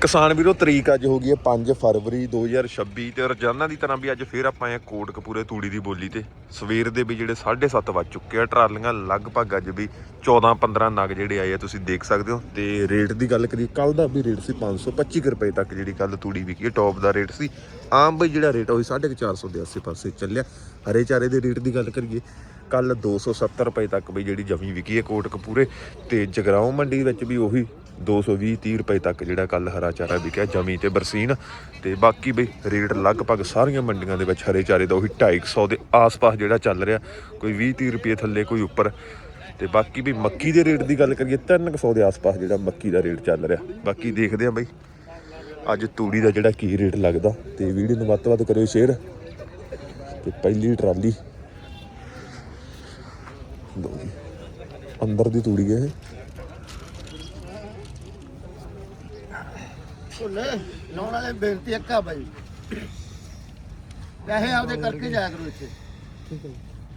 ਕਿਸਾਨ ਵੀਰੋ, ਤਰੀਕ ਅੱਜ ਹੋ ਗਈ ਹੈ 5 ਫਰਵਰੀ 2026 ਤੇ ਰੋਜ਼ਾਨਾ ਦੀ ਤਰ੍ਹਾਂ ਵੀ ਅੱਜ ਫੇਰ ਆਪਾਂ ਆਏ ਹਾਂ ਕੋਟਕਪੂਰੇ ਤੂੜੀ ਦੀ ਬੋਲੀ ਤੇ। ਸਵੇਰ ਦੇ ਵੀ ਜਿਹੜੇ 7:30 ਵੱਜ ਚੁੱਕੇ ਆ, ਟਰਾਲੀਆਂ ਲਗਭਗ ਅੱਜ ਵੀ 14-15 ਨਗ ਜਿਹੜੇ ਆਏ ਆ, ਤੁਸੀਂ ਦੇਖ ਸਕਦੇ ਹੋ। ਤੇ ਰੇਟ ਦੀ ਗੱਲ ਕਰੀਏ ਕੱਲ ਦਾ ਵੀ ਰੇਟ ਸੀ 525 ਕੁ ਰੁਪਏ ਤੱਕ ਜਿਹੜੀ ਕੱਲ ਤੂੜੀ ਵਿਕੀ ਹੈ, ਟੌਪ ਦਾ ਰੇਟ ਸੀ। ਆਮ ਬਈ ਜਿਹੜਾ ਰੇਟ ਉਹ 450 ਦੇ ਆਸੇ-ਪਾਸੇ ਚੱਲਿਆ। ਹਰੇ ਚਾਰੇ ਦੇ ਰੇਟ ਦੀ ਗੱਲ ਕਰੀਏ ਕੱਲ 270 ਰੁਪਏ ਤੱਕ ਵੀ ਜਿਹੜੀ ਜਮੀ ਵਿਕੀ ਹੈ ਕੋਟਕਪੂਰੇ। ਤੇ ਜਗਰਾਉਂ ਮੰਡੀ ਵਿੱਚ ਵੀ ਉਹੀ 220 30 ਰੁਪਏ ਤੱਕ ਜਿਹੜਾ ਕੱਲ ਹਰਾ ਚਾਰਾ ਵਿਕਿਆ ਜਮੀ ਤੇ ਬਰਸੀਨ। ਤੇ ਬਾਕੀ ਬਈ ਰੇਟ ਲਗਭਗ ਸਾਰੀਆਂ ਮੰਡੀਆਂ ਦੇ ਵਿੱਚ ਹਰੇ ਚਾਰੇ ਦਾ ਉਹੀ 250 ਦੇ ਆਸ-ਪਾਸ ਜਿਹੜਾ ਚੱਲ ਰਿਹਾ। ਕੋਈ 20 30 ਰੁਪਏ ਥੱਲੇ, ਕੋਈ ਉੱਪਰ। ਤੇ ਬਾਕੀ ਵੀ ਮੱਕੀ ਦੇ ਰੇਟ ਦੀ ਗੱਲ ਕਰੀਏ 300 ਦੇ ਆਸ-ਪਾਸ ਜਿਹੜਾ ਮੱਕੀ ਦਾ ਰੇਟ ਚੱਲ ਰਿਹਾ। ਬਾਕੀ ਦੇਖਦੇ ਆਂ ਬਈ, ਅੱਜ ਤੂੜੀ ਦਾ ਜਿਹੜਾ ਕੀ ਰੇਟ ਲੱਗਦਾ। ਤੇ ਵੀਡੀਓ ਨੂੰ ਵੱਧ ਤੋਂ ਵੱਧ ਕਰਿਓ ਸ਼ੇਅਰ। ਤੇ ਪਹਿਲੀ ਟਰਾਲੀ। ਲਓ ਅੰਦਰ ਦੀ ਤੂੜੀ ਹੈ ਇਹ ਭੁੱਲੇ ਲਾਉਣ ਵਾਲੇ ਬੇਨਤੀ ਇੱਕ ਆ ਬਾਈ। ਪੈਸੇ ਆਪਦੇ ਕਰਕੇ ਜਾਇਆ ਕਰੋ ਇੱਥੇ।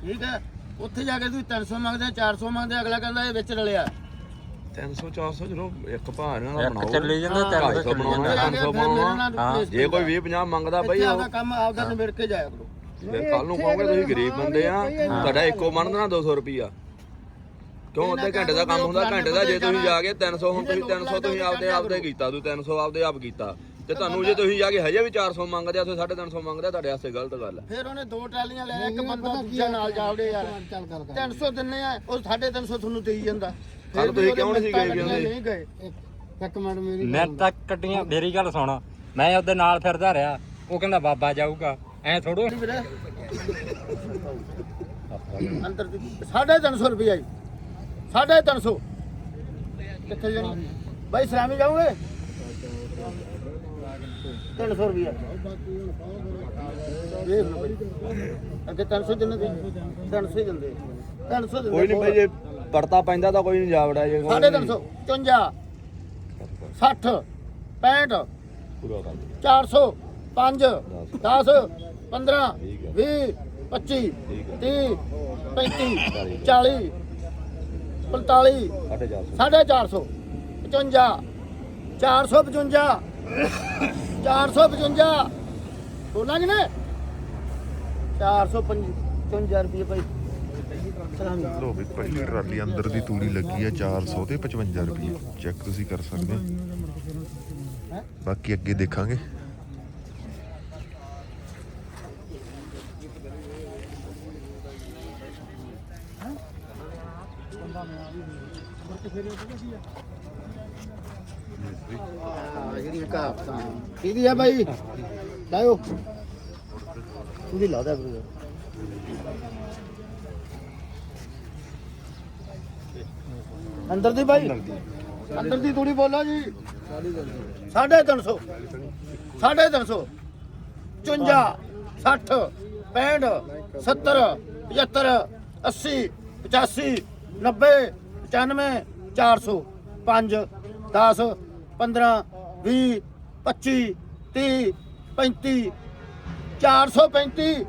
ਠੀਕ ਹੈ ਉੱਥੇ ਜਾ ਕੇ ਤੁਸੀਂ 300 ਮੰਗਦੇ ਆ 400 ਮੰਗਦੇ ਆ, ਅਗਲਾ ਕਹਿੰਦਾ ਇਹ ਵਿੱਚ ਰਲਿਆ। 300 400 ਜਦੋਂ ਇੱਕ ਭਾਰ ਨਾਲ ਇੱਕ ਬਣਾਓ। ਚੱਲੀ ਜਾਂਦਾ ਤਿੰਨ ਢਾਈ ਸੌ ਚੱਲੀ ਬਣਾਉਣਾ, ਉੱਥੇ ਜਾ ਕੇ 500 ਫਿਰ ਮੇਰੇ ਬਣਾਉਣਾ। ਨਾਲ replace ਜੇ ਕੋਈ 20 50 ਮੰਗਦਾ ਬਈ ਇੱਥੇ ਉਹ ਆਪਦਾ ਕੰਮ ਆਪਦਾ ਨਿਬੜ ਕੇ ਜਾਇਆ ਕਰੋ। ਫਿਰ ਕੱਲ ਨੂੰ ਕਹੋਗੇ ਤੁਸੀਂ ਗਰੀਬ ਬੰਦੇ ਆ ਤੁਹਾਡਾ ਇੱਕੋ ਮਣ ਦੇਣਾ 200 ਰੁਪਿਆ ਕਿਉਂ ਅੱਧੇ ਘੰਟੇ ਦਾ ਕੰਮ ਹੁੰਦਾ? ਘੰਟੇ ਦਾ ਜੇ ਤੁਸੀਂ ਜਾ ਕੇ 300 ਹੁਣ ਤੁਸੀਂ 300 ਤੁਸੀਂ ਆਪਦੇ ਆਪਦੇ ਕੀਤਾ ਤੁਸੀਂ 300 ਆਪਦੇ ਆਪ ਕੀਤਾ। ਤੇ ਤੁਹਾਨੂੰ ਜੇ ਤੁਸੀਂ ਜਾ ਕੇ ਹਜੇ ਵੀ 400 ਮੰਗਦੇ ਆ ਤੁਸੀਂ 350 ਮੰਗਦੇ ਆ ਤੁਹਾਡੇ ਵਾਸਤੇ ਗਲਤ ਗੱਲ ਹੈ ਫਿਰ ਉਹਨੇ ਦੋ ਟਰਾਲੀਆਂ ਲੈ ਇੱਕ ਬੰਦਾ ਦੂਜਾ ਨਾਲ ਜਾਵੜੇ ਯਾਰ। 300 ਦਿੰਨੇ ਆ ਉਹ 350 ਤੁਹਾਨੂੰ ਦੇਈ ਜਾਂਦਾ। ਫਿਰ ਤੁਸੀਂ ਕਿਉਂ ਨਹੀਂ ਗਏ? ਨਹੀਂ ਗਏ। ਇੱਕ ਮਿੰਟ ਮੇਰੀ ਮੈਂ ਤੱਕ ਕੱਟੀਆਂ ਮੇਰੀ ਗੱਲ ਸੁਣ। ਮੈਂ ਉਹਦੇ ਨਾਲ ਫਿਰਦਾ ਰਿਹਾ ਉਹ ਕਹਿੰਦਾ ਬਾਬਾ ਜਾਊਗਾ। ਐ ਥੋੜੋ ਅੰਦਰ ਦੀ 350 ਰੁਪਏ ਜੀ 350 ਕਿੱਥੇ ਜਾਣੀ? ਬਾਈ ਸਲਾਮੀ ਜਾਓਗੇ? 300 ਰੁਪਏ ਦੇਖ ਲਓ ਬਾਈ। ਅੱਗੇ 300 ਦਿੰਦੇ ਦੇ। 300 ਹੀ ਦਿੰਦੇ। 300 ਦਿੰਦੇ ਕੋਈ ਨਹੀਂ ਬਈ ਜੇ ਪੜਤਾ ਪੈਂਦਾ ਤਾਂ ਕੋਈ ਨਹੀਂ ਜਾਵੜਾ ਜੇ 350 54 60 65 ਪੂਰਾ ਕਰ 400 5 10 15 20 25 30 35 40 45 450 450 55 455 455 ਬੋਲਾਂਗੇ ਨੇ 455 ਰੁਪਏ ਭਾਈ। ਸਲਾਮ ਲੋ ਵੀ ਪਹਿਲੀ ਟਰਾਲੀ ਅੰਦਰ ਦੀ ਤੂੜੀ ਲੱਗੀ ਹੈ 400 ਤੇ 55 ਰੁਪਏ ਚੈੱਕ ਤੁਸੀਂ ਕਰ ਸਕਦੇ ਹੋ? ਬਾਕੀ ਅੱਗੇ ਦੇਖਾਂਗੇ। ਹਾਂ ਜਿਹੜੀ ਕਹਾਵਤਾਂ ਕਿਹਦੀ ਆ ਬਾਈ ਲਾਇਓ ਉਹਦੀ ਲਾ ਦਿਆ ਅੰਦਰ ਦੀ ਬਾਈ ਅੰਦਰ ਦੀ ਤੂੜੀ ਬੋਲੋ ਜੀ 350 350 54 60 65 70 75 80 85 90 95 400 5 10 15 20 25 30 35 435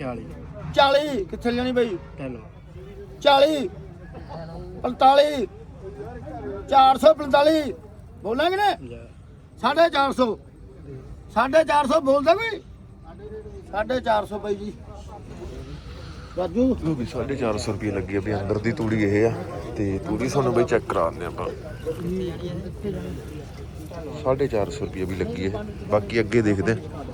40 40 ਕਿੱਥੇ ਲੈਣੀ ਬਈ? 40 45 445 ਬੋਲਾਂਗੇ ਨੇ? 450 450 ਬੋਲਦਾ ਕੋਈ? 450 ਬਈ ਜੀ। ਰਾਜੂ? ਲੋ ਵੀ 450 ਰੁਪਏ ਲੱਗੀ ਆ ਵੀ ਅੰਦਰ ਦੀ ਤੂੜੀ ਇਹ ਆ ਤੇ ਤੂੜੀ ਤੁਹਾਨੂੰ ਬਈ ਚੈੱਕ ਕਰਾ ਦਿੰਦੇ ਆਪਾਂ। 450 ਰੁਪਏ ਵੀ ਲੱਗੀ ਹੈ ਬਾਕੀ ਅੱਗੇ ਦੇਖਦੇ ਹਾਂ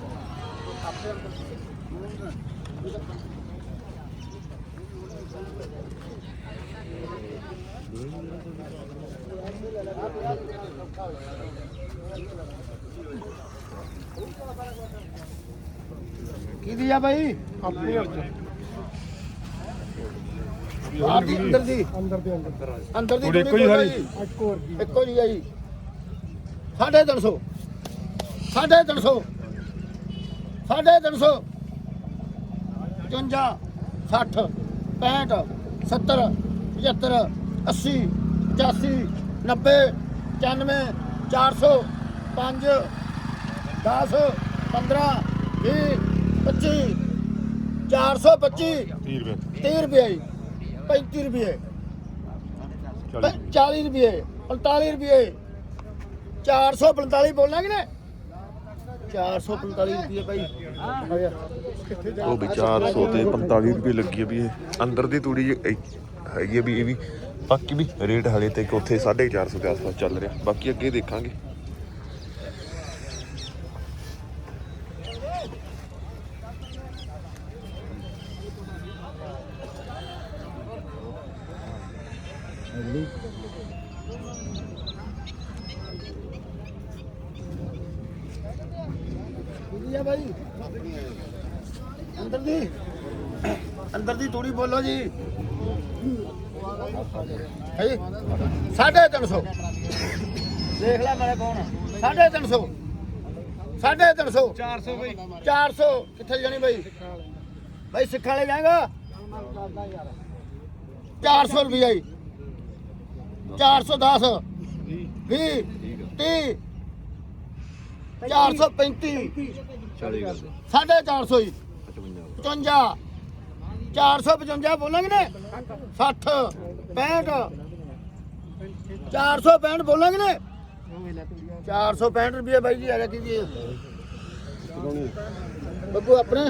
ਕਿਹਦੀ ਆ ਬਾਈ? ਆਪਣੀ ਆਪਦੀ ਅੰਦਰ ਦੀ ਅੰਦਰ ਦੀ ਅੰਦਰ। ਅੰਦਰ ਦੀ ਇੱਕੋ ਹੀ ਸਾਰੀ ਇੱਕੋ ਜੀ ਆ ਜੀ। 350 350 350 55 60 65 70 75 80 85 90 95 400 5 10 15 20 25 425 30 ਰੁਪਏ। 30 ਰੁਪਏ ਜੀ। 35 ਰੁਪਏ। 40 ਰੁਪਏ। 45 ਰੁਪਏ 445 ਬੋਲਾਂਗੇ ਨੇ 445 ਰੁਪਏ ਭਾਈ। ਆ ਗਿਆ ਉਹ ਵੀ 400 ਤੇ 45 ਰੁਪਏ ਲੱਗੀ ਹੈ ਵੀ ਇਹ। ਅੰਦਰ ਦੀ ਤੂੜੀ ਇਹ- ਹੈਗੀ ਹੈ ਵੀ ਇਹ ਵੀ। ਬਾਕੀ ਵੀ ਰੇਟ ਹਲੇ ਤੇ ਉੱਥੇ 450 ਦੇ ਆਸ-ਪਾਸ ਚੱਲ ਰਿਹਾ। ਬਾਕੀ ਅੱਗੇ ਦੇਖਾਂਗੇ। ਜੀ ਭਾਈ ਅੰਦਰ ਦੀ ਅੰਦਰ ਦੀ ਤੂੜੀ ਬੋਲੋ ਜੀ। ਹੈ? ਜੀ 350 ਦੇਖ ਲੈ ਮੇਰੇ ਕੌਣ 350 350 400 ਭਾਈ 400 ਕਿੱਥੇ ਜਾਣੀ ਭਾਈ ਭਾਈ ਸਿੱਖ ਵਾਲੇ ਜਾਏਗਾ? 400 ਰੁਪਏ ਜੀ। 410 20 30 435 40 ਕਰ ਸਾਢੇ 400 ਹੀ 55 455 ਬੋਲਾਂਗੇ ਨੇ? 60 65 465 ਬੋਲਾਂਗੇ ਨੇ? 465 ਰੁਪਏ ਬਾਈ ਜੀ ਆ ਜਾ ਕੀ ਬੱਬੂ ਆਪਣੇ?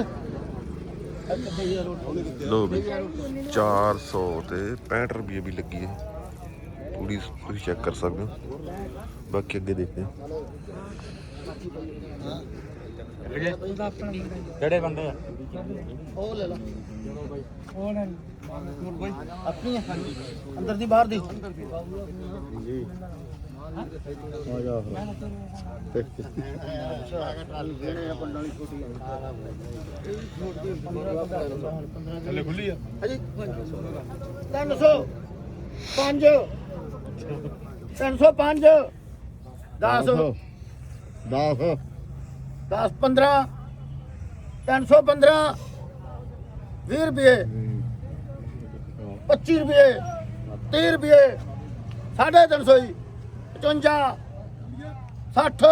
ਲੋ ਵੀ 400 ਤੇ 65 ਰੁਪਏ ਵੀ ਲੱਗੀ ਹੈ। ਪੂਰੀ ਤੁਸੀਂ ਚੈੱਕ ਕਰ ਸਕਦੇ ਹੋ। ਬਾਕੀ ਅੱਗੇ ਦੇਖਦੇ ਹਾਂ। ਕਿਹੜੇ ਬੰਦੇ ਆ? ਉਹ ਲੈ ਲਾ। ਉਹ ਲੈ ਆਪਣੀ ਹੈ? ਅੰਦਰ ਦੀ ਬਾਹਰ ਦੀ। ਥੱਲੇ ਖੁੱਲੀ ਆ। ਹਾਂਜੀ। 300 5 305 10 10 10 15 315 20 ਰੁਪਏ। 25 ਰੁਪਏ। 30 ਰੁਪਏ। 350 ਹੀ 55 60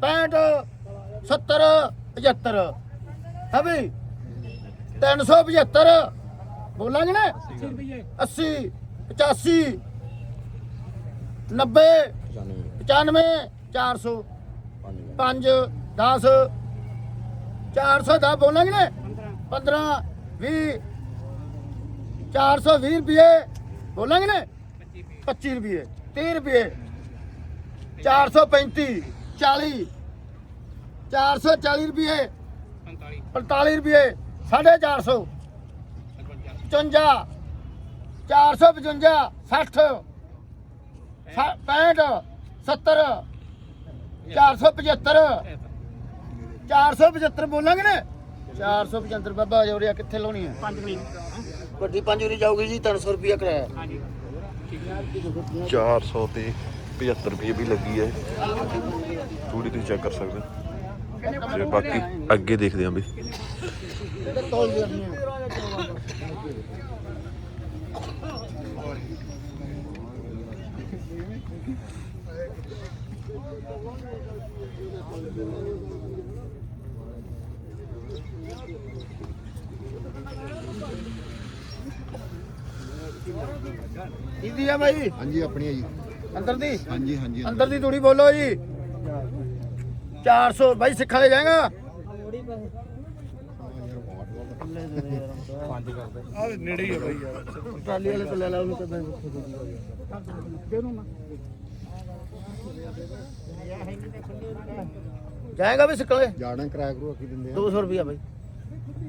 65 70 75 ਹੈ ਵੀ? 375 ਬੋਲਾਂਗੇ ਨਾ? 80 85 90 95 400 5 10 410 ਬੋਲਾਂਗੇ ਨੇ? 15 20 420 ਰੁਪਏ। ਬੋਲਾਂਗੇ ਨੇ? 25 ਰੁਪਏ 30 ਰੁਪਏ। 435 40 440 ਰੁਪਏ। 45 ਰੁਪਏ। 450 55 455 60 65 70 475 475 ਬੋਲਾਂਗੇ ਨੇ? 475 ਬਾਬਾ ਜੋੜਿਆ ਕਿੱਥੇ ਲਾਉਣੀ ਹੈ 5 ਮਿੰਟ ਵੱਡੀ 5 ਵਾਰੀ ਜਾਊਗੀ ਜੀ 300 ਰੁਪਿਆ ਕਿਰਾਇਆ। 400 ਤੇ 75 ਰੁਪਏ ਵੀ ਲੱਗੀ ਹੈ ਥੋੜੀ ਤੁਸੀਂ ਚੈੱਕ ਕਰ ਸਕਦੇ ਹੋ। ਤੇ ਬਾਕੀ ਅੱਗੇ ਦੇਖਦੇ ਹਾਂ ਵੀ। ਤੋਲ ਹੈ ਦੀਦੀ ਆ ਭਾਈ ਹਾਂਜੀ ਆਪਣੀ ਆ ਜੀ। ਅੰਦਰ ਦੀ? ਹਾਂਜੀ ਹਾਂਜੀ ਅੰਦਰ। ਦੀ ਤੂੜੀ ਬੋਲੋ ਜੀ। 400 ਭਾਈ ਸਿੱਖ ਵਾਲੇ ਜਾਏਗਾ? ਆ ਨੇੜੇ ਹੀ ਆ ਬਾਈ ਯਾਰ। ਟਰਾਲੀ ਵਾਲੇ ਤੋਂ ਲੈ ਲਾ ਉਹਨੂੰ ਕਦਾਂ ਜਾਏਗਾ ਵੀ ਸਿੱਖ ਵਾਲੇ ਜਾਣਾ ਕਿਰਾਇਆ ਕਰੂ ਕੀ ਦਿੰਦੇ ਆ। 200 ਰੁਪਿਆ ਭਾਈ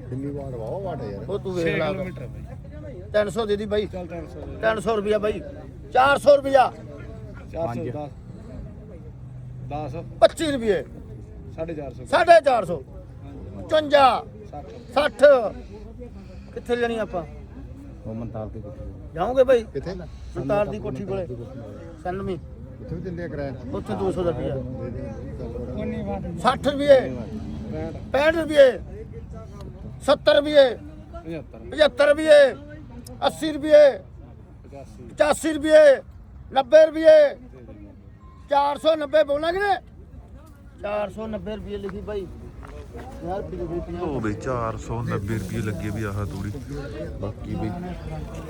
ਕਿੰਨੀ ਵਾਟ ਵਾਹ ਵਾਟ ਆ ਯਾਰ। ਉਹ ਤੂੰ ਵੇਖ ਲਾ। ਕਿਲੋਮੀਟਰ ਬਾਈ। 300 ਦੇ ਦੀ ਬਾਈ। ਚੱਲ 300 300 ਰੁਪਿਆ ਬਾਈ। 400 ਰੁਪਿਆ 410 10 25 ਰੁਪਏ 450 450 55 60 60 ਕਿੱਥੇ ਜਾਣੀ ਆਪਾਂ? ਉਹ ਮੰਤਾਲ ਤੇ ਕਿੱਥੇ ਜਾਓਗੇ ਬਾਈ? ਕਿੱਥੇ? ਸੰਤਾਰ ਦੀ ਕੋਠੀ ਕੋਲੇ। ਸੰਨਮੀ ਉੱਥੇ ਵੀ ਦਿੰਦੇ ਆ ਕਿਰਾਇਆ? ਉੱਥੇ 200 ਦਾ ਰੁਪਿਆ ਦੇ ਦੇ 60 ਰੁਪਏ। 65 ਰੁਪਏ। 70 ਰੁਪਏ। 75 75 ਰੁਪਏ। 80 ਰੁਪਏ। 85 ਰੁਪਏ। 90 ਰੁਪਏ 490 ਬੋਲਾਂਗੇ ਨੇ 490 ਰੁਪਏ ਲਿਖੀ ਭਾਈ ਲੋ ਬਈ 490 ਰੁਪਏ ਲੱਗੇ ਵੀ ਆਹ ਤੂੜੀ। ਬਾਕੀ ਬਈ,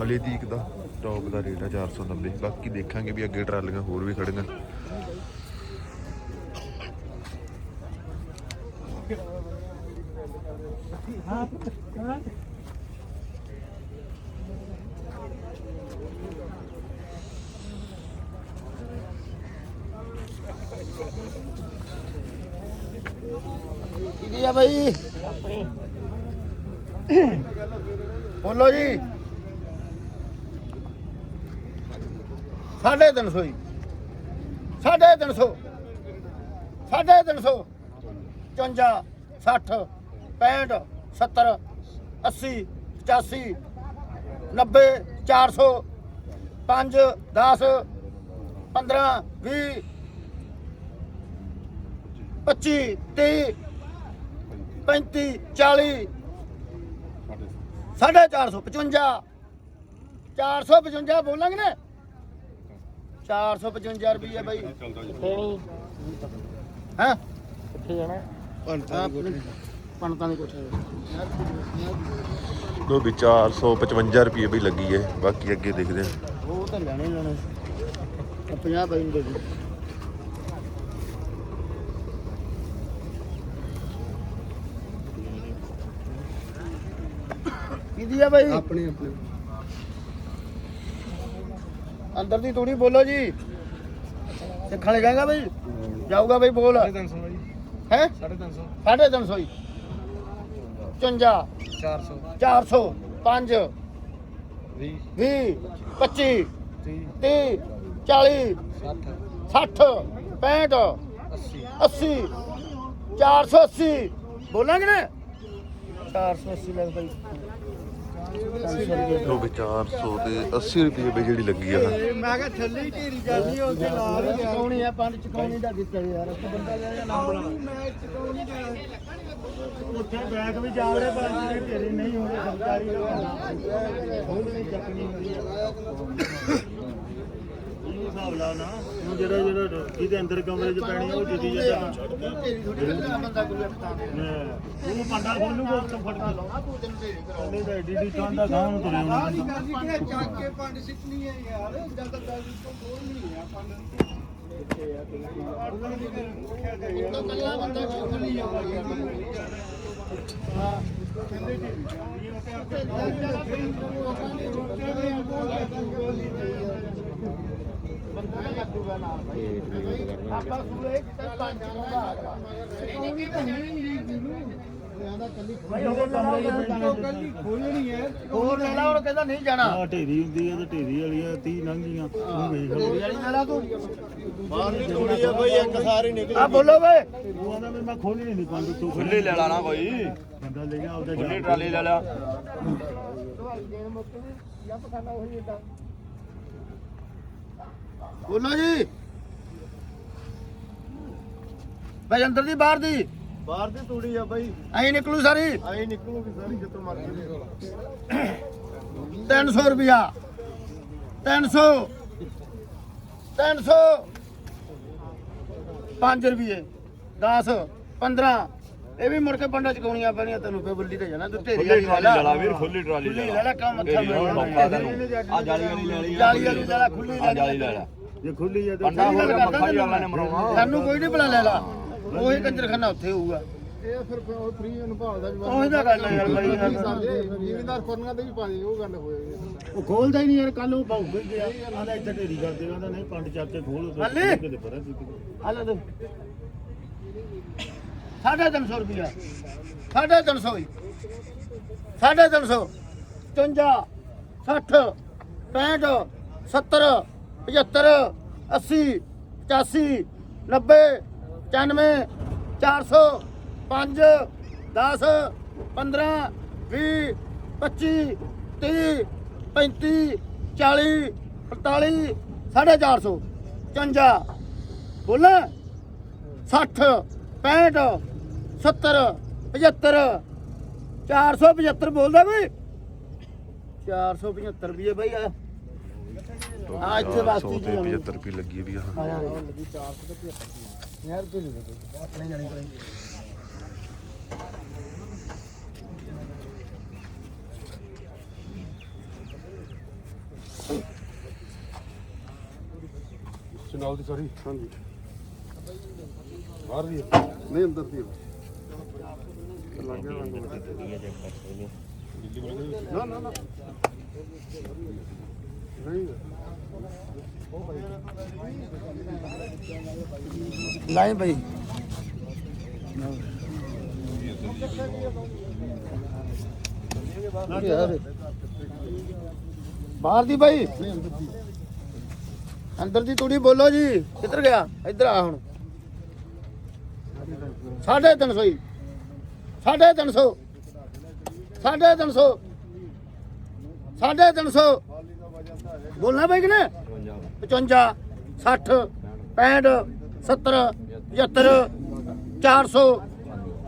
ਹਲੇ ਇੱਕ ਦਾ ਟੌਪ ਦਾ ਰੇਟ ਆ 490 ਬਾਕੀ ਦੇਖਾਂਗੇ ਵੀ ਅੱਗੇ ਟਰਾਲੀਆਂ ਹੋਰ ਵੀ ਖੜੀਆਂ ਆ ਬਾਈ। ਬੋਲੋ ਜੀ। ਸਾਢੇ ਤਿੰਨ ਸੌ ਜੀ। ਸਾਢੇ ਤਿੰਨ ਸੌ। ਸਾਢੇ ਤਿੰਨ ਸੌ। 55 60 65 70 80 85 90 400 5 10 15 20 25 30 35 40 ਸਾਢੇ 455 455 ਬੋਲਾਂਗੇ ਨਾ? 455 ਰੁਪਏ ਬਾਈ। ਹਾਂ? ਕਿੱਥੇ ਜਾਣਾ ਪੰਤਾਂ ਦੀ ਕੋਠੇ। ਲੋ ਵੀ 455 ਰੁਪਏ ਵੀ ਲੱਗੀ ਹੈ ਬਾਕੀ ਅੱਗੇ ਦੇਖਦੇ ਹਾਂ ਉਹ ਤਾਂ ਲੈਣੇ ਲੈਣੇ। 50 ਬਾਈ ਦੇ। ਕਿਹਦੀ ਆ ਬਾਈ? ਆਪਣੇ ਆਪਣੇ। ਅੰਦਰ ਦੀ ਤੂੜੀ ਬੋਲੋ ਜੀ। ਸਿੱਖਣ ਲੱਗਾਗਾ ਬਈ? ਜਾਊਗਾ ਬਈ ਬੋਲ। 350 ਬਾਈ। ਹੈ? 350 ਸਾਢੇ ਤਿੰਨ ਸੌ ਹੀ 55 400 400 5 20 20 25 30 30 40 60 60 65 80 80 480 ਬੋਲਾਂਗੇ ਨਾ? 480 ਲੱਗ ਬਈ ਲੋ ਵੀ 400 ਤੇ 80 ਰੁਪਏ ਵੀ ਜਿਹੜੀ ਲੱਗੀ ਆ। ਮੈਂ ਕਿਹਾ ਥੱਲੇ ਹੀ ਢੇਰੀ ਜਾਂਦੀ ਹੈ ਉੱਥੇ ਲਾ ਵੀ ਚਕਾਉਣੀ ਆ ਪੰਜ ਚਕਾਉਣੀ ਦਾ ਦਿੱਤਾ ਯਾਰ ਇੱਕ ਬੰਦਾ ਲੈ ਜਾ ਨਾਮ ਮੈਂ ਚਕਾਉਣੀ ਦਾ। ਉੱਥੇ ਬੈਗ ਵੀ ਜਾ ਰਹੇ ਪਰ ਜਿਹੜੇ ਢੇਰੀ ਨਹੀਂ ਹੋਣੇ ਸਰਕਾਰੀ ਦਾ ਹੁਣ ਨਹੀਂ ਚੱਕਣੀ ਹੁੰਦੀ ਇਹ ਹਿਸਾਬ ਨਾ। ਹੁਣ ਜਿਹੜਾ ਜਿਹੜਾ ਜਿਹਦੇ ਅੰਦਰ ਕਮਰੇ 'ਚ ਪੈਣੀ ਉਹ ਜਿੱਦੀ ਜਾਂਦਾ ਢੇਰੀ ਥੋੜੀ ਬੰਦਾ ਕੋਈ ਉਹ ਪੰਡਾ ਖੋਲੂਗਾ ਉੱਥੋਂ ਫੜ ਕੇ। ਲਾਉਣਾ ਤੂੰ ਤੈਨੂੰ ਢੇਰੀ ਕਰਾਉਣੀ ਦਾ ਏਡੀ ਏਡੀ ਕੰਨ ਦਾ ਗਾਂ ਨੂੰ ਤੁਰੇ ਆਉਣਾ ਚੱਕ ਕੇ ਪੰਡ ਸਿੱਟਣੀ ਹੈ ਯਾਰ ਜਦ ਤੱਕ ਗੱਲ ਤੋਂ ਕੋਲ ਨਹੀਂ ਆ ਪੰਡ ਉਹ ਕੱਲਾ ਬੰਦਾ ਖੋਲੀ ਆਪਾਂ ਸੂਰੇ ਕਿਤੇ ਪੰਜ ਦਾ ਖੋਲਣੀ ਹੈ ਹੋਰ ਲੈ ਲਾ ਉਹ ਕਹਿੰਦਾ ਨਹੀਂ ਜਾਣਾ ਆ ਢੇਰੀ ਹੁੰਦੀ ਹੈ। ਤੇ ਢੇਰੀ ਵਾਲੀ ਆ 30 ਲੰਘੀਆਂ ਉਹ ਵੇਖ ਢੇਰੀ ਵਾਲੀ ਲੈ ਲਾ ਤੂੰ ਬਾਹਰ ਨਹੀਂ ਟੁੱਟੀ ਆ ਬਈ ਇੱਕ ਸਾਰੀ ਨਿਕਲ ਆ ਬੋਲੋ ਵੇ ਉਹ ਆਂਦਾ ਮੈਂ ਖੋਲਣੀ ਨਹੀਂ ਪੰਜ ਤੋਂ ਖੁੱਲੀ ਲੈ ਲਾ ਨਾ ਕੋਈ ਬੰਦਾ ਲੈ ਗਿਆ ਉਹਦਾ ਖੁੱਲੀ ਟਰਾਲੀ ਲੈ ਲਾ ਬੋਲੋ ਜੀ। ਭਾਈ ਅੰਦਰ ਦੀ ਬਾਹਰ ਦੀ? ਬਾਹਰ ਦੀ ਤੂੜੀ ਆ ਬਾਈ। ਐਂ ਨਿਕਲੂ ਸਾਰੀ? ਆਈ ਨਿਕਲੂਗੀ ਸਾਰੀ ਜਿੱਤੋਂ ਮਰਜ਼ੀ 300 ਰੁਪਿਆ 300 300 5 ਰੁਪਏ। 10 15 ਇਹ ਵੀ ਮੁੜ ਕੇ ਪੰਡਾ ਚਕਾਉਣੀਆਂ ਪੈਣੀਆਂ ਤੈਨੂੰ ਫੇ ਬੱਲੀ ਤੇ ਜਾਣਾ ਤੂੰ ਢੇਰੀ ਖੁੱਲੀ ਵਾਲੀ ਟਰਾਲੀ ਲੈ ਲਾ। ਵੀਰ ਖੁੱਲੀ ਟਰਾਲੀ ਲੈ ਲੈ ਲੈ ਕੰਮ ਮੱਥਾ ਆ ਜਾਲੀ ਵਾਲੀ ਲੈ ਲਈ ਜਾਲੀ ਵਾਲੀ ਲੈ ਲੈ ਖੁੱਲੀ ਆ ਜਾਲੀ ਲੈ ਲੈ। ਜੇ ਖੁੱਲੀ ਆ ਤੇ ਪੰਡਾ ਹੋ ਨੇ ਮਰਾਉਣਾ ਸਾਨੂੰ ਕੋਈ ਨਹੀਂ ਬੁਲਾ ਲੈ ਲਾ। ਉਹੀ ਕੰਜਰਖਾਨਾ ਉੱਥੇ ਹੋਊਗਾ। ਇਹ ਫਿਰ ਫ੍ਰੀ ਅਨੁਭਵ ਦਾ ਵੀ ਉਹੀ ਤਾਂ ਗੱਲ ਹੈ ਯਾਰ ਬਾਈ। ਯਾਰ। ਜ਼ਿਮੀਂਦਾਰ ਫਰਨਾਂ ਦੇ ਵੀ ਪਾ ਦੇ ਉਹ ਗੱਲ ਹੋਏਗੀ। ਉਹ ਖੋਲਦਾ ਹੀ ਨਹੀਂ ਯਾਰ ਕੱਲ ਉਹ ਭਾਉ ਗਿਆ। ਆਂਦਾ ਇੱਥੇ ਢੇਰੀ ਕਰਦੇ ਕਹਿੰਦਾ ਨਹੀਂ ਪੰਡ ਚੱਕ ਕੇ ਖੋਲ ਹਲੇ? ਕਿਤੇ ਪਰਾਂ ਸੀ ਕਿਤੇ ਹਾਲੇ ਦੇ ਸਾਢੇ ਤਿੰਨ ਸੌ ਰੁਪਿਆ ਸਾਢੇ ਤਿੰਨ ਸੌ ਹੀ ਸਾਢੇ ਤਿੰਨ ਸੌ। 55 60 65 70 75 80 85 90 95 400 5 10 15 20 25 30 35 40 45 450 55 ਬੋਲਾਂ 60 65 70 75 475 ਬੋਲਦਾ ਕੋਈ 475 ਰੁਪਏ ਬਈ ਆ। ਆ ਇੱਥੇ ਵਾਸਤੇ ਜੀ 75 ਰੁਪਏ ਲੱਗੀ ਵੀ ਆ। ਆਇਆ ਲੱਗੀ 475 ਯਾਰ ਰੁਪਏ ਨਹੀਂ ਲੱਗੇ। ਆਪਣੇ ਜਾਣੀ ਕੋਈ ਚਨਾਲ ਦੀ ਸਾਰੀ ਹਾਂਜੀ। ਬਾਹਰ ਦੀ ਨਹੀਂ ਅੰਦਰ ਦੀ ਨਾ ਨਾ ਨਾ ਲਾਏ ਬਈ। ਬਾਹਰ ਦੀ ਬਾਈ। ਅੰਦਰ ਦੀ ਤੂੜੀ ਬੋਲੋ ਜੀ। ਕਿੱਧਰ ਗਿਆ? ਇੱਧਰ ਆ ਹੁਣ। ਸਾਢੇ ਤਿੰਨ ਸੌ ਹੀ। ਸਾਢੇ ਤਿੰਨ ਸੌ। ਸਾਢੇ ਤਿੰਨ ਸੌ। ਸਾਢੇ ਤਿੰਨ ਸੌ। ਬੋਲਣਾ ਬਾਈ ਕਿ ਨੇ? 55 60 65 70 75 400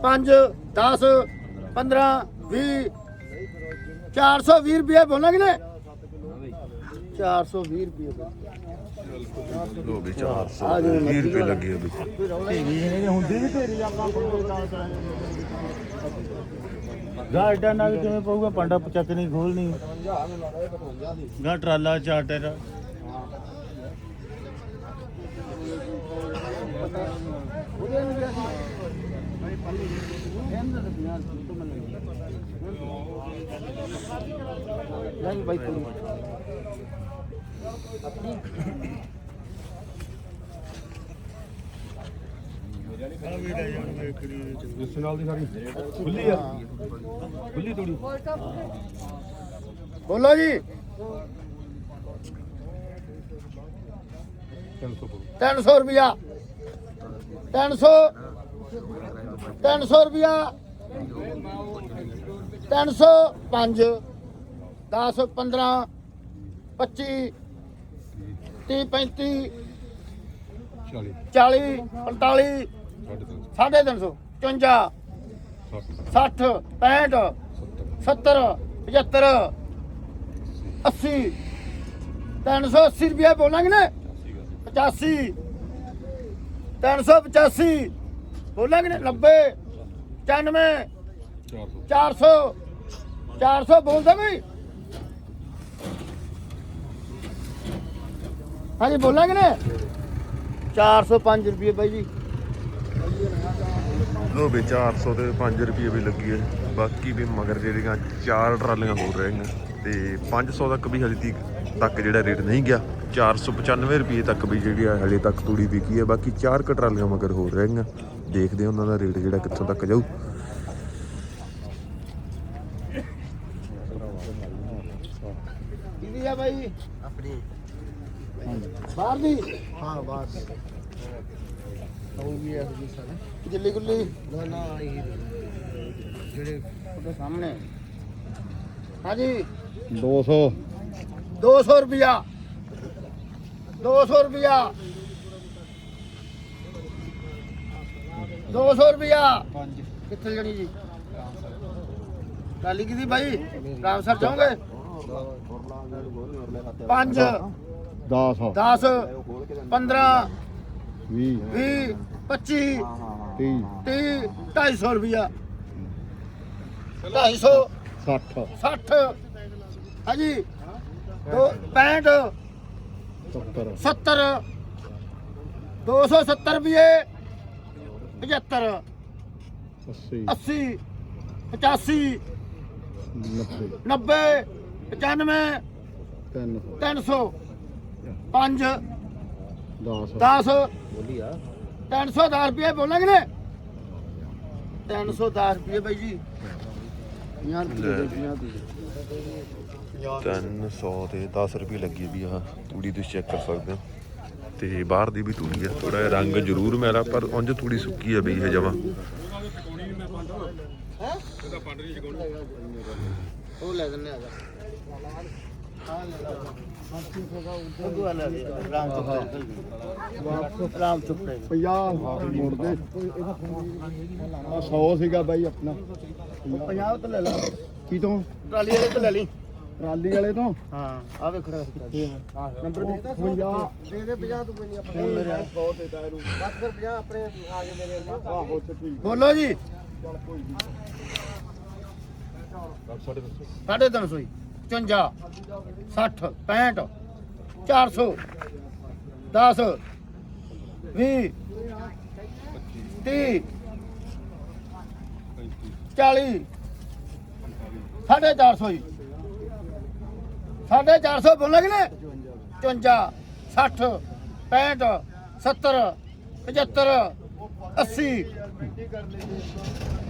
5 10 15 20 420 ਰੁਪਏ ਬੋਲਣਾ ਕਿ ਨੇ? 420 ਰੁਪਏ ਲੋ ਵੀ 400 20 ਰੁਪਏ ਲੱਗੇ ਵੀ ਹੁੰਦੀ ਵੀ ਤੇਰੀ ਆਪਾਂ ਕੋਲ। ਗਾ ਐਡਾ ਨਾਲ ਕਿਵੇਂ ਪਊਗਾ? ਪਾਂਡਾ ਚੱਕ ਨਹੀਂ ਖੋਲਣੀ ਗਾ ਟਰਾਲਾ ਚਾਰਟਰ ਨਹੀਂ ਬਾਈ ਤੂੜੀ ਇਸ ਨਾਲ ਦੀ ਸਾਰੀ ਖੁੱਲੀ ਆ ਖੁੱਲੀ ਤੋੜੀ ਬੋਲੋ ਜੀ 300 ਰੁਪਿਆ 300 300 ਰੁਪਿਆ 305 10 15 25 30 35 40 45 ਸਾਢੇ 300 54 60 65 70 75 80 380 ਰੁਪਏ ਬੋਲਾਂਗੇ ਨਾ 85 385 ਬੋਲਾਂਗੇ ਨਾ 90 95 400 400 ਬੋਲਦਾ ਬਈ ਹਾਂਜੀ ਬੋਲਾਂਗੇ ਨਾ 405 ਰੁਪਏ ਬਾਈ ਜੀ। ਲੋ ਵੀ 400 ਤੇ 5 ਰੁਪਏ ਵੀ ਲੱਗੀ ਹੈ। ਬਾਕੀ ਵੀ ਮਗਰ ਜਿਹੜੀਆਂ ਚਾਰ ਟਰਾਲੀਆਂ ਹੋ ਰਹੀਆਂ ਤੇ 500 ਤੱਕ ਵੀ ਹਜੇ ਤੀਕ ਜਿਹੜਾ ਰੇਟ ਨਹੀਂ ਗਿਆ। 495 ਰੁਪਏ ਤੱਕ ਵੀ ਜਿਹੜੀ ਹਲੇ ਤੱਕ ਤੂੜੀ ਵਿਕੀ ਹੈ। ਬਾਕੀ ਚਾਰ ਕੁ ਟਰਾਲੀਆਂ ਮਗਰ ਹੋ ਰਹੀਆਂ ਦੇਖਦੇ ਹਾਂ ਉਹਨਾਂ ਦਾ ਰੇਟ ਜਿਹੜਾ ਕਿੱਥੋਂ ਤੱਕ ਜਾਊ। ਕਿਹਦੀ ਆ ਬਾਈ? ਆਪਣੀ। ਬਾਹਰ ਦੀ? ਹਾਂ ਬਸ ਹੋਊਗੀ ਇਹ ਜੀ ਸਾਰੇ। ਗਿੱਲੀ ਗੁੱਲੀ? ਨਾ ਨਾ ਇਹ ਜਿਹੜੇ ਉਹਦੇ ਸਾਹਮਣੇ। ਹਾਂਜੀ। 200 200 ਰੁਪਿਆ 200 ਰੁਪਿਆ 200 ਰੁਪਿਆ ਪੰਜ। ਕਿੱਥੇ ਜਣੀ ਜੀ? ਕਾਲੀ ਕਿਦੀ ਬਾਈ? ਰਾਮਸਰ ਜਾਓਗੇ? 5 10 10 15 20 20 25 30 30 250 ਰੁਪਿਆ 250 60 60 ਹਾਂਜੀ। ਦੋ 65 70 70 270 ਰੁਪਏ 75 80 80 85 90 90 95 300 300 5 10 10 ਬੋਲੀ ਆ। 310 ਰੁਪਏ ਬੋਲਾਂਗੇ ਨੇ। 310 ਰੁਪਏ ਬਾਈ ਜੀ। 50 ਲੈ। ਰੁਪਏ। 50 300 ਤੇ 10 ਰੁਪਏ ਲੱਗੀ ਵੀ ਆ। ਤੂੜੀ ਤੁਸੀਂ ਚੈੱਕ ਕਰ ਸਕਦੇ ਹੋ। ਤੇ ਬਾਹਰ ਦੀ ਵੀ ਤੂੜੀ ਆ। ਥੋੜਾ ਜਿਹਾ ਰੰਗ ਜ਼ਰੂਰ ਮੇਰਾ ਪਰ ਉਂਝ ਤੂੜੀ ਸੁੱਕੀ ਆ ਬਈ ਇਹ ਜਮਾ। ਉਹ ਲੈ ਦਿੰਨੇ ਆ ਉਹ ਲੈ ਦੇ ਰਾਮ ਚੁੱਪ ਰਾਮ 50 ਮੋੜ ਦੇ ਆ 100 ਸੀਗਾ ਬਾਈ ਆਪਣਾ 50 ਤੇ ਲੈ ਲਾ ਕੀ ਤੋਂ ਟਰਾਲੀ ਵਾਲੇ ਤੇ ਲੈ ਲਈ ਟਰਾਲੀ ਵਾਲੇ ਤੋਂ ਹਾਂ ਆ ਵੇ ਨੰਬਰ ਦੇ 50 ਦੇ ਦੇ 50 ਤੂੰ ਕੋਈ ਨਹੀਂ ਆਪਣੇ ਬਹੁਤ ਦੇਤਾ ਇਹਨੂੰ ਬਸ ਫਿਰ 50 ਆਪਣੇ ਆ ਗਏ ਮੇਰੇ ਆਹੋ ਠੀਕ ਬੋਲੋ ਜੀ। ਸਾਢੇ ਤਿੰਨ ਸੌ 55 60 65 400 10 20 30 40 ਸਾਢੇ 400 ਹੀ ਸਾਢੇ 400 ਬੋਲਾਂਗੇ ਨਾ 54 60 65 70 75 80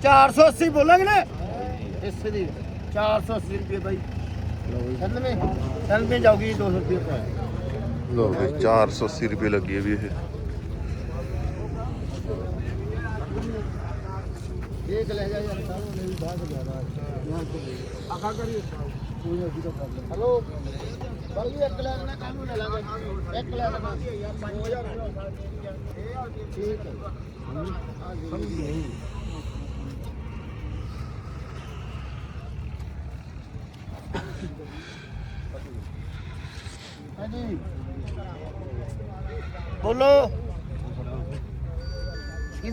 480 ਬੋਲਾਂਗੇ ਨਾ ਇਸ ਦੀ। 480 ਰੁਪਏ ਬਾਈ। 96 96 ਜਾਊਗੀ 200 ਰੁਪਏ ਪਾਇਆ ਲੋ ਵੀ 480 ਰੁਪਏ ਲੱਗੀ ਹੈ ਵੀ ਇਹ ਦੇਖ ਲੈ ਜਾ ਯਾਰ ਸਾਹਮਣੇ ਨਹੀਂ ਬਾਹਰ ਜ਼ਿਆਦਾ ਆਖਾ ਕਰੀ ਕੋਈ ਨਹੀਂ ਤਾਂ ਪ੍ਰੋਬਲਮ ਹਲੋ ਬਲਕਿ ਇੱਕ ਲੈ ਲੈਣਾ ਕੱਲ ਨੂੰ ਲੈ ਲਾਂਗੇ ਇੱਕ ਲੈ ਲੈਣਾ 2000 ਠੀਕ ਹੈ ਸਮਝ ਗਈ ਹਾਂਜੀ ਬੋਲੋ।